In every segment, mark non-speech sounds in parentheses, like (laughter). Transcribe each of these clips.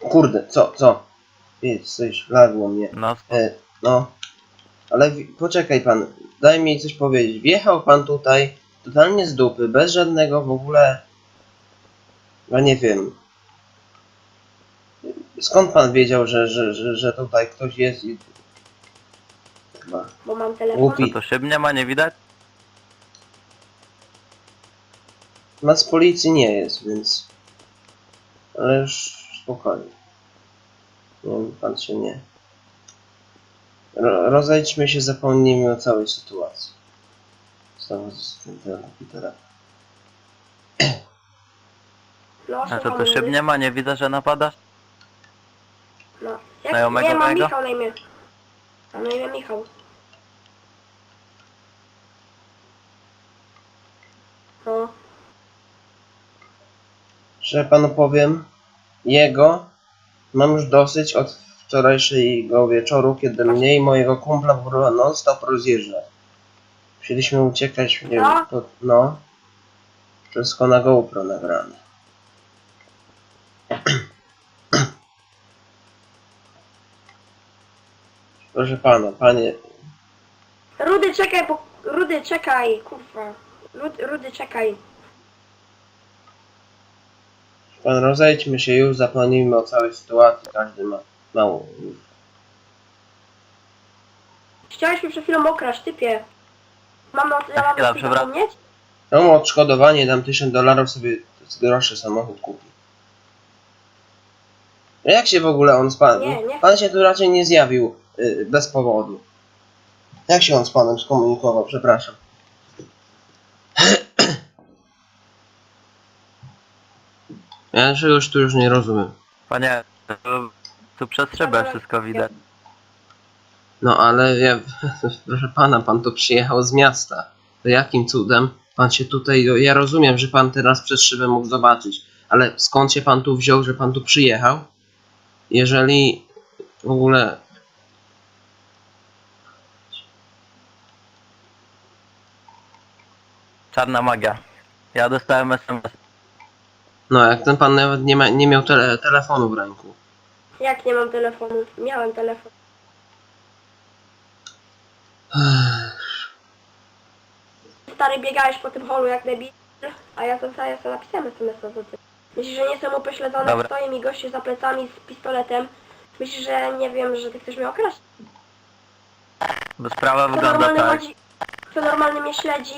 Kurde, co, co? Jest, coś wlazło mnie. No, E, no. Ale poczekaj pan, daj mi coś powiedzieć. Wjechał pan tutaj totalnie z dupy, bez żadnego w ogóle... Ja nie wiem. Skąd pan wiedział, że, że, że, że tutaj ktoś jest i... Chyba Bo mam telefon. Głupi. no to szyb nie ma, nie widać? Ma z policji nie jest, więc... Ale już spokojnie. Nie wiem, pan się nie... Ro rozejdźmy się, zapomnijmy o całej sytuacji. Znowu z tym telefon. Proszę A to to szyb nie ma, nie widzę, że napadasz? No. Jak, Znajomego nie, mam? Michał na imię. Mam na imię Michał. No. Że panu powiem, jego mam już dosyć od wczorajszego wieczoru, kiedy mnie i mojego kumpla w ogóle non stop rozjeżdża. Musieliśmy uciekać, nie wiem, Co? to, no. Wszystko na GoPro nagrane. (clears throat) Proszę pana, panie, Rudy, czekaj, bo... Rudy, czekaj, kurwa. Rudy, Rudy czekaj. pan rozejdźmy się już, zapomnijmy o całej sytuacji, każdy ma mało. Chciałeś mi przed chwilą okraść, typie. Mam na ja mam chwila, na zapomnieć? Mu odszkodowanie, dam 1000 dolarów, sobie droższy samochód kupi. A Jak się w ogóle on z panem... Nie, nie. Pan się tu raczej nie zjawił bez powodu. Jak się on z panem skomunikował, przepraszam. (clears throat) Ja czegoś tu już nie rozumiem. Panie, tu, tu przez szybę wszystko widać. No ale ja, (laughs) proszę pana, pan tu przyjechał z miasta. To jakim cudem pan się tutaj. Ja rozumiem, że pan teraz przez szybę mógł zobaczyć, ale skąd się pan tu wziął, że pan tu przyjechał? Jeżeli w ogóle. Czarna magia. Ja dostałem SMS. No, jak ten pan nawet nie, ma, nie miał tele, telefonu w ręku. Jak nie mam telefonu? Miałem telefon. Stary, biegałeś po tym holu jak debil, a ja to ja sobie napisałem SMS-a do ty. Myślisz, że nie jestem upośledzony, Dobra. stoi mi gościu za plecami z pistoletem. Myślisz, że nie wiem, że ty chcesz mnie okraść? Bo sprawa Kto wygląda normalny tak, chodzi, kto normalny mnie śledzi,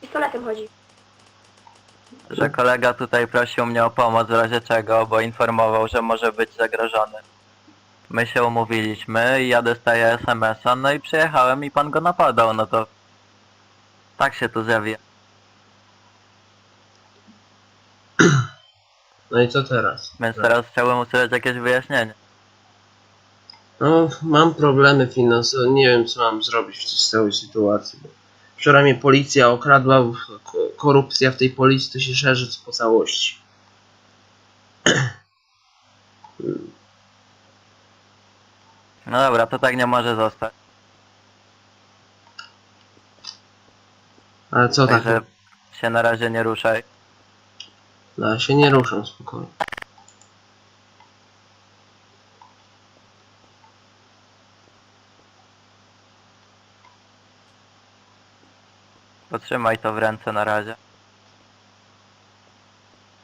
pistoletem chodzi. że kolega tutaj prosił mnie o pomoc w razie czego, bo informował, że może być zagrożony. My się umówiliśmy i ja dostaję SMS-a, no i przyjechałem i pan go napadał, no to tak się tu zjawi. No i co teraz? Więc teraz chciałbym usłyszeć jakieś wyjaśnienie. No, mam problemy finansowe, nie wiem co mam zrobić w tej całej sytuacji. Wczoraj mnie policja okradła, ko- korupcja w tej policji to się szerzy po całości. (clears throat) No dobra, to tak nie może zostać. Ale co tak? Także się na razie nie ruszaj. No, ja się nie ruszam spokojnie. Potrzymaj to w ręce na razie.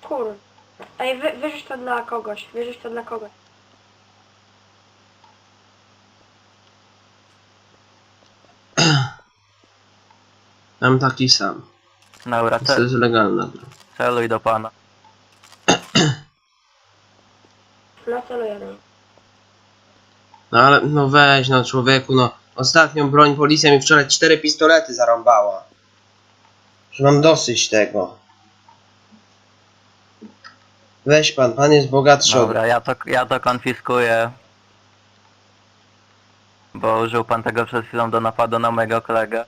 Kur. Ej, wy, wyrzuć to dla kogoś, wyrzuć to dla kogoś. (clears throat) Mam taki sam. Dobra, To cel, jest legalna broń. celuj do pana. (clears throat) No celuję do niej. No ale, no weź no człowieku, no. Ostatnią broń policja mi wczoraj cztery pistolety zarąbała. Mam dosyć tego. Weź pan, pan jest bogatszy Dobra, ja to, ja to konfiskuję. Bo użył pan tego przed chwilą do napadu na mojego kolegę.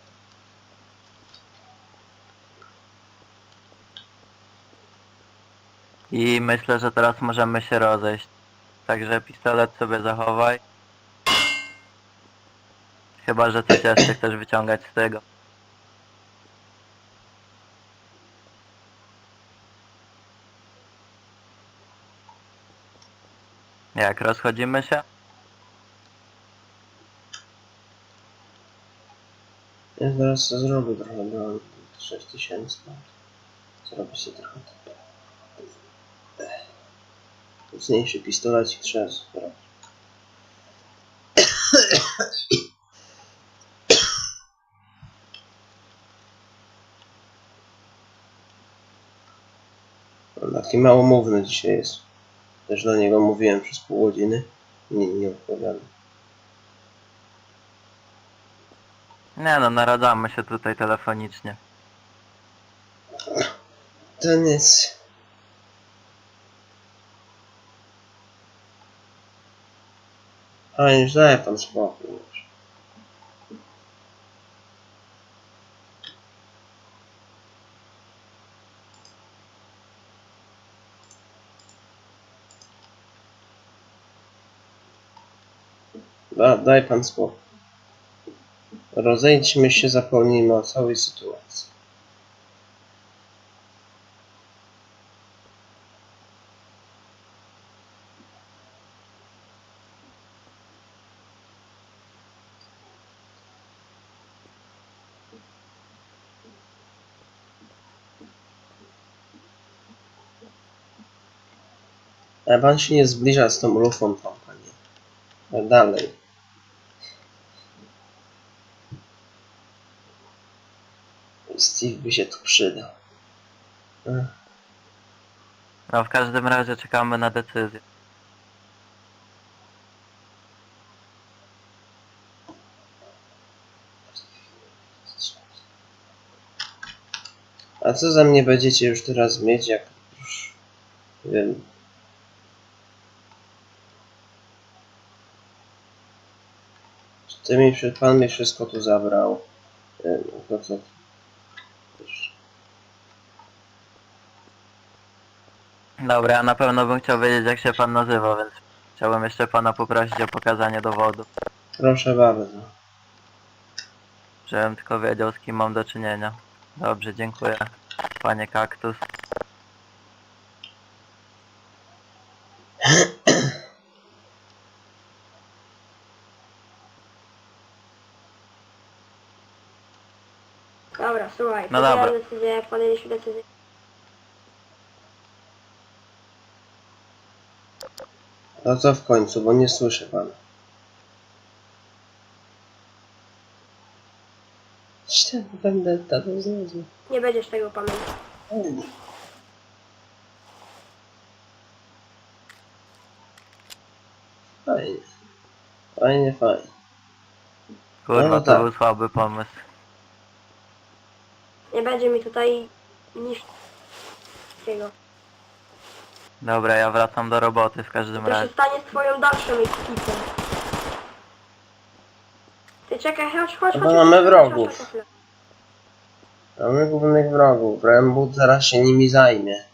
I myślę, że teraz możemy się rozejść. Także pistolet sobie zachowaj. Chyba, że coś jeszcze chcesz wyciągać z tego. Jak, rozchodzimy się? Ja zaraz zrobię trochę, mam 6000. Zrobię sobie trochę tak. Mocniejszy pistolecik trzeba zrobić. Taki małomówny dzisiaj jest. Też do niego mówiłem przez pół godziny. Nie, nie odpowiadam. Nie no, naradzamy się tutaj telefonicznie. To nic. A już daje pan spokój już. Da, daj pan spokój. Rozejdźmy się, zapomnijmy o całej sytuacji. Ale pan się nie zbliża z tą lufą tą, panie. Dalej. Steve by się tu przydał. Ech, No w każdym razie czekamy na decyzję. A co za mnie będziecie już teraz mieć, jak już wiem. Ty mi, pan mi wszystko tu zabrał. No co? Dobra, ja na pewno bym chciał wiedzieć jak się pan nazywa, więc chciałbym jeszcze pana poprosić o pokazanie dowodu. Proszę bardzo. Żebym tylko wiedział z kim mam do czynienia. Dobrze, dziękuję. Panie kaktus. Dobra, słuchaj, No dobra. decyzję, podjęliśmy decyzję. No co w końcu, bo nie słyszę pana. Jeszcze będę tato znalazł. Nie będziesz tego pamiętał. Fajnie. Fajnie, fajnie. Kurwa, No to tak. był słaby pomysł. Nie będzie mi tutaj niż takiego. Dobra, ja wracam do roboty w każdym To się razie. stanie z twoją dalszą ekipą. Ty czekaj, chodź, chodź, No chodź. mamy chodź, wrogów. chodź, chodź, chodź. Mamy głównych wrogów. Rembut zaraz się nimi zajmie.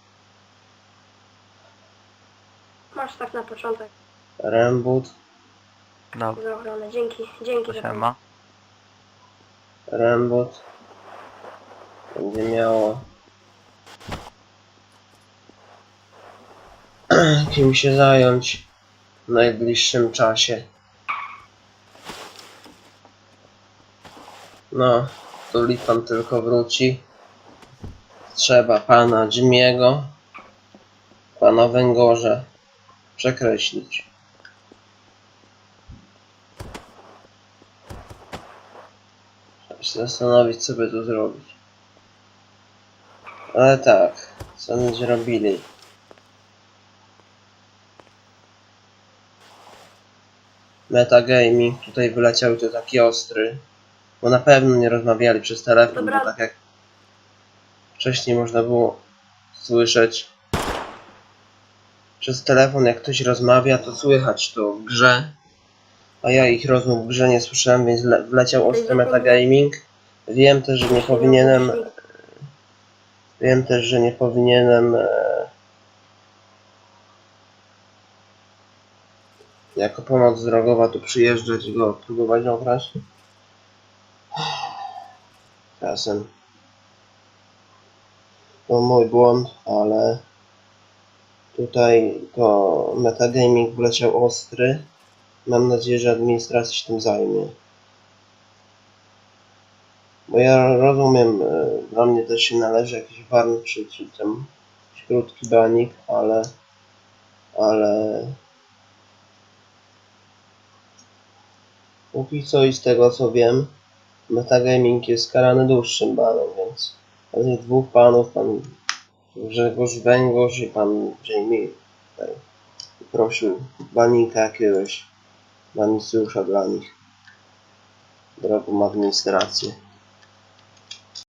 Masz tak na początek Rembut, Dobra, za ochronę. Dzięki, dzięki za się pomoc. ma. Rembut. Będzie miało... (clears throat) Kim się zająć w najbliższym czasie. No, tu Lipan tylko wróci. Trzeba pana Jimiego, pana Węgorza przekreślić. Trzeba się zastanowić, co by tu zrobić. Ale tak, co będzie robili? Metagaming tutaj wyleciał to taki ostry. Bo na pewno nie rozmawiali przez telefon, Dobra. bo tak jak wcześniej można było słyszeć przez telefon jak ktoś rozmawia to słychać to w grze. A ja ich rozmów w grze nie słyszałem, więc le- wleciał ostry metagaming. Wiem też, że nie powinienem Wiem też, że nie powinienem e, jako pomoc drogowa tu przyjeżdżać i go próbować ograć. Czasem. To mój błąd, ale tutaj to metagaming wleciał ostry. Mam nadzieję, że administracja się tym zajmie. Bo ja rozumiem, e, dla mnie też się należy jakiś warn czy, czy tam jakiś krótki banik, ale ale póki co i z tego co wiem, metagaming jest karany dłuższym banem, więc tych dwóch panów, pan Grzegorz Węgorz i pan Jamie tutaj prosił banika jakiegoś banicjusza dla nich drogą administrację.